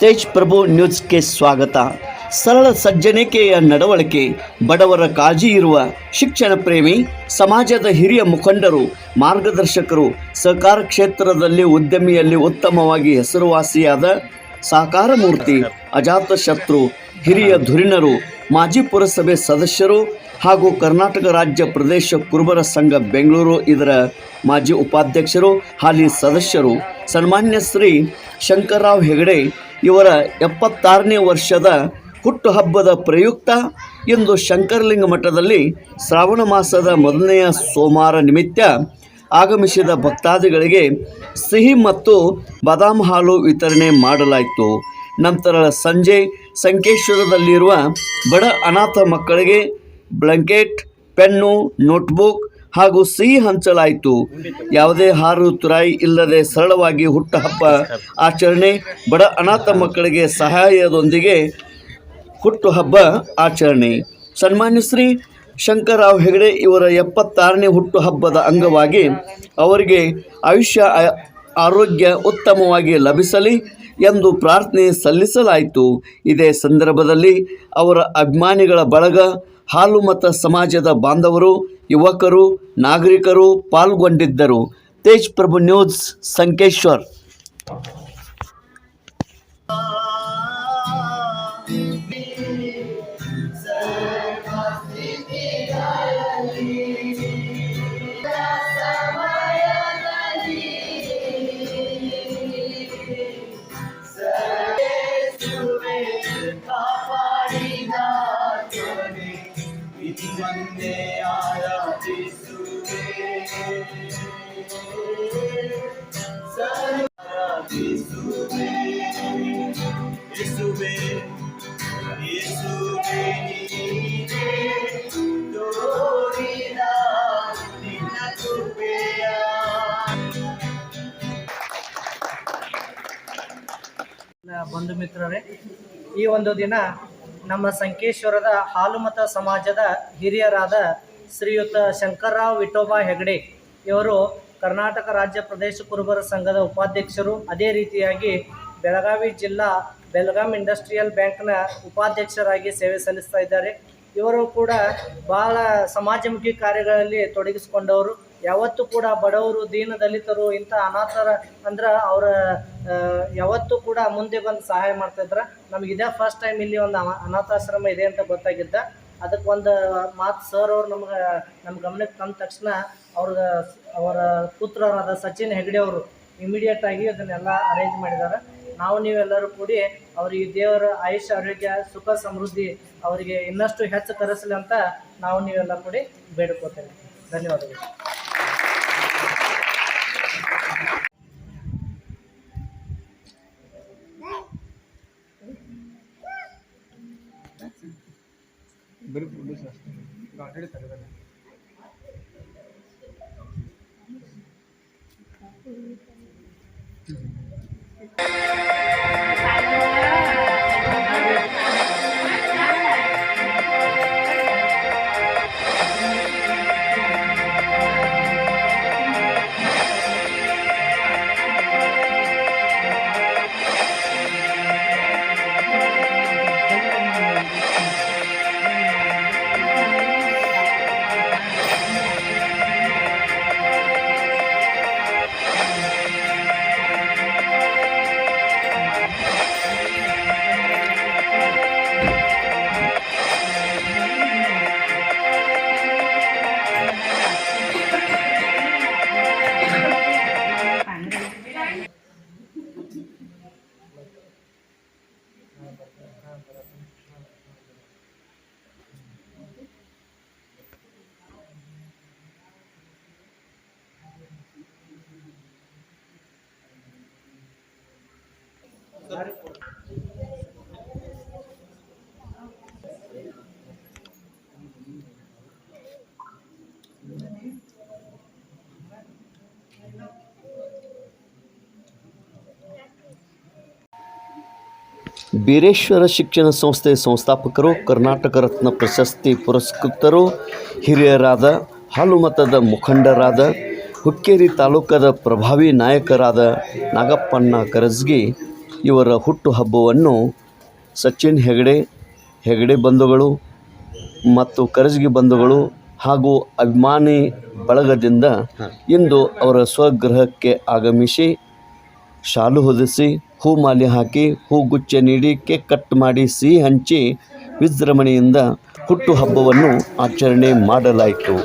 ತೇಜ್ ಪ್ರಭು ನ್ಯೂಸ್ಗೆ ಸ್ವಾಗತ. ಸರಳ ಸಜ್ಜನಿಕೆಯ ನಡವಳಿಕೆ, ಬಡವರ ಕಾಳಜಿ ಇರುವ ಶಿಕ್ಷಣ ಪ್ರೇಮಿ, ಸಮಾಜದ ಹಿರಿಯ ಮುಖಂಡರು, ಮಾರ್ಗದರ್ಶಕರು, ಸಹಕಾರ ಕ್ಷೇತ್ರದಲ್ಲಿ ಉದ್ಯಮಿಯಲ್ಲಿ ಉತ್ತಮವಾಗಿ ಹೆಸರುವಾಸಿಯಾದ ಸಾಕಾರ ಮೂರ್ತಿ ಅಜಾತಶತ್ರು ಹಿರಿಯ ಧುರಿಣರು, ಮಾಜಿ ಪುರಸಭೆ ಸದಸ್ಯರು ಹಾಗೂ ಕರ್ನಾಟಕ ರಾಜ್ಯ ಪ್ರದೇಶ ಕುರುಬರ ಸಂಘ ಬೆಂಗಳೂರು, ಇದರ ಮಾಜಿ ಉಪಾಧ್ಯಕ್ಷರು, ಹಾಲಿ ಸದಸ್ಯರು, ಸನ್ಮಾನ್ಯ ಶ್ರೀ ಶಂಕರರಾವ್ ಹೆಗಡೆ ಇವರ ಎಪ್ಪತ್ತಾರನೇ ವರ್ಷದ ಹುಟ್ಟುಹಬ್ಬದ ಪ್ರಯುಕ್ತ ಇಂದು ಶಂಕರಲಿಂಗ ಮಠದಲ್ಲಿ ಶ್ರಾವಣ ಮಾಸದ ಮೊದಲನೆಯ ಸೋಮವಾರ ನಿಮಿತ್ತ ಆಗಮಿಸಿದ ಭಕ್ತಾದಿಗಳಿಗೆ ಸಿಹಿ ಮತ್ತು ಬಾದಾಮ ಹಾಲು ವಿತರಣೆ ಮಾಡಲಾಯಿತು. ನಂತರ ಸಂಜೆ ಸಂಕೇಶ್ವರದಲ್ಲಿರುವ ಬಡ ಅನಾಥ ಮಕ್ಕಳಿಗೆ ಬ್ಲಾಂಕೆಟ್, ಪೆನ್ನು, ನೋಟ್ಬುಕ್ ಹಾಗೂ ಸಿಹಿ ಹಂಚಲಾಯಿತು. ಯಾವುದೇ ಹಾರು ತುರಾಯಿ ಇಲ್ಲದೆ ಸರಳವಾಗಿ ಹುಟ್ಟುಹಬ್ಬ ಆಚರಣೆ ಬಡ ಅನಾಥ ಮಕ್ಕಳಿಗೆ ಸಹಾಯದೊಂದಿಗೆ ಹುಟ್ಟುಹಬ್ಬ ಆಚರಣೆ. ಸನ್ಮಾನ್ಯ ಶ್ರೀ ಶಂಕರರಾವ್ ಹೆಗಡೆ ಇವರ ಎಪ್ಪತ್ತಾರನೇ ಹುಟ್ಟುಹಬ್ಬದ ಅಂಗವಾಗಿ ಅವರಿಗೆ ಆಯುಷ್ಯ, ಆರೋಗ್ಯ ಉತ್ತಮವಾಗಿ ಲಭಿಸಲಿ ಎಂದು ಪ್ರಾರ್ಥನೆ ಸಲ್ಲಿಸಲಾಯಿತು. ಇದೇ ಸಂದರ್ಭದಲ್ಲಿ ಅವರ ಅಭಿಮಾನಿಗಳ ಬಳಗ ಹಾಲು ಮತ ಸಮಾಜದ ಬಾಂಧವರು ಯುವಕರು ನಾಗರಿಕರು ಪಾಲ್ಗೊಂಡಿದ್ದರು. ತೇಜ್ ಪ್ರಭು ನ್ಯೂಸ್ ಸಂಕೇಶ್ವರ್. ಒಂದೇ ಆರಾಧಿಸುವೆ. ಬಂಧು ಮಿತ್ರರೇ ಈ ಒಂದು ದಿನ ನಮ್ಮ ಸಂಕೇಶ್ವರದ ಹಾಲುಮತ ಸಮಾಜದ ಹಿರಿಯರಾದ ಶ್ರೀಯುತ ಶಂಕರ್ರಾವ್ ವಿಠೋಬಾ ಹೆಗಡೆ ಇವರು ಕರ್ನಾಟಕ ರಾಜ್ಯ ಪ್ರದೇಶ ಕುರುಬರ ಸಂಘದ ಉಪಾಧ್ಯಕ್ಷರು. ಅದೇ ರೀತಿಯಾಗಿ ಬೆಳಗಾವಿ ಜಿಲ್ಲಾ ಬೆಳಗಾಂ ಇಂಡಸ್ಟ್ರಿಯಲ್ ಬ್ಯಾಂಕ್ನ ಉಪಾಧ್ಯಕ್ಷರಾಗಿ ಸೇವೆ ಸಲ್ಲಿಸ್ತಾ ಇದ್ದಾರೆ. ಇವರು ಕೂಡ ಬಹಳ ಸಮಾಜಮುಖಿ ಕಾರ್ಯಗಳಲ್ಲಿ ತೊಡಗಿಸಿಕೊಂಡವರು. ಯಾವತ್ತೂ ಕೂಡ ಬಡವರು ದೀನ ದಲಿತರು ಇಂಥ ಅನಾಥರ ಅಂದ್ರೆ ಅವರ ಯಾವತ್ತೂ ಕೂಡ ಮುಂದೆ ಬಂದು ಸಹಾಯ ಮಾಡ್ತಾ ಇದ್ರ ನಮ್ಗೆ ಇದೇ ಫಸ್ಟ್ ಟೈಮ್ ಇಲ್ಲಿ ಒಂದು ಅನಾಥಾಶ್ರಮ ಇದೆ ಅಂತ ಗೊತ್ತಾಗಿದ್ದ. ಅದಕ್ಕೆ ಒಂದು ಮಾತು ಸರ್ ಅವ್ರು ನಮ್ಗೆ ನಮ್ಮ ಗಮನಕ್ಕೆ ತಂದ ತಕ್ಷಣ ಅವ್ರ ಅವರ ಪುತ್ರರಾದ ಸಚಿನ್ ಹೆಗಡೆ ಅವರು ಇಮಿಡಿಯೇಟ್ ಆಗಿ ಅದನ್ನೆಲ್ಲ ಅರೇಂಜ್ ಮಾಡಿದ್ದಾರೆ. ನಾವು ನೀವೆಲ್ಲರೂ ಕೂಡಿ ಅವ್ರಿಗೆ ದೇವರ ಆಯುಷ್ ಆರೋಗ್ಯ, ಸುಖ, ಸಮೃದ್ಧಿ ಅವರಿಗೆ ಇನ್ನಷ್ಟು ಹೆಚ್ಚು ತರಿಸಲಿ ಅಂತ ನಾವು ನೀವೆಲ್ಲ ಕೂಡಿ ಬೇಡ್ಕೋತೇವೆ. ಧನ್ಯವಾದಗಳು. விருப்பம் இல்லை சார் இது ஆல்ரெடி தருவேன் Thank you. ಬೀರೇಶ್ವರ ಶಿಕ್ಷಣ ಸಂಸ್ಥೆ ಸಂಸ್ಥಾಪಕರು, ಕರ್ನಾಟಕ ರತ್ನ ಪ್ರಶಸ್ತಿ ಪುರಸ್ಕೃತರು, ಹಿರಿಯರಾದ ಹಾಲುಮತದ ಮುಖಂಡರಾದ, ಹುಕ್ಕೇರಿ ತಾಲೂಕದ ಪ್ರಭಾವಿ ನಾಯಕರಾದ ನಾಗಪ್ಪಣ್ಣ ಕರಜ್ಗಿ ಇವರ ಹುಟ್ಟುಹಬ್ಬವನ್ನು ಸಚಿನ್ ಹೆಗಡೆ ಹೆಗಡೆ ಬಂಧುಗಳು ಮತ್ತು ಕರಜಗಿ ಬಂಧುಗಳು ಹಾಗೂ ಅಭಿಮಾನಿ ಬಳಗದಿಂದ ಇಂದು ಅವರ ಸ್ವಗೃಹಕ್ಕೆ ಆಗಮಿಸಿ ಶಾಲು ಹೊದಿಸಿ ಹೂ ಮಾಲೆ ಹಾಕಿ ಹೂಗುಚ್ಚ ನೀಡಿ ಕೇಕ್ ಕಟ್ ಮಾಡಿ ಸಿಹಿ ಹಂಚಿ ವಿಜೃಂಭಣೆಯಿಂದ ಹುಟ್ಟುಹಬ್ಬವನ್ನು ಆಚರಣೆ ಮಾಡಲಾಯಿತು.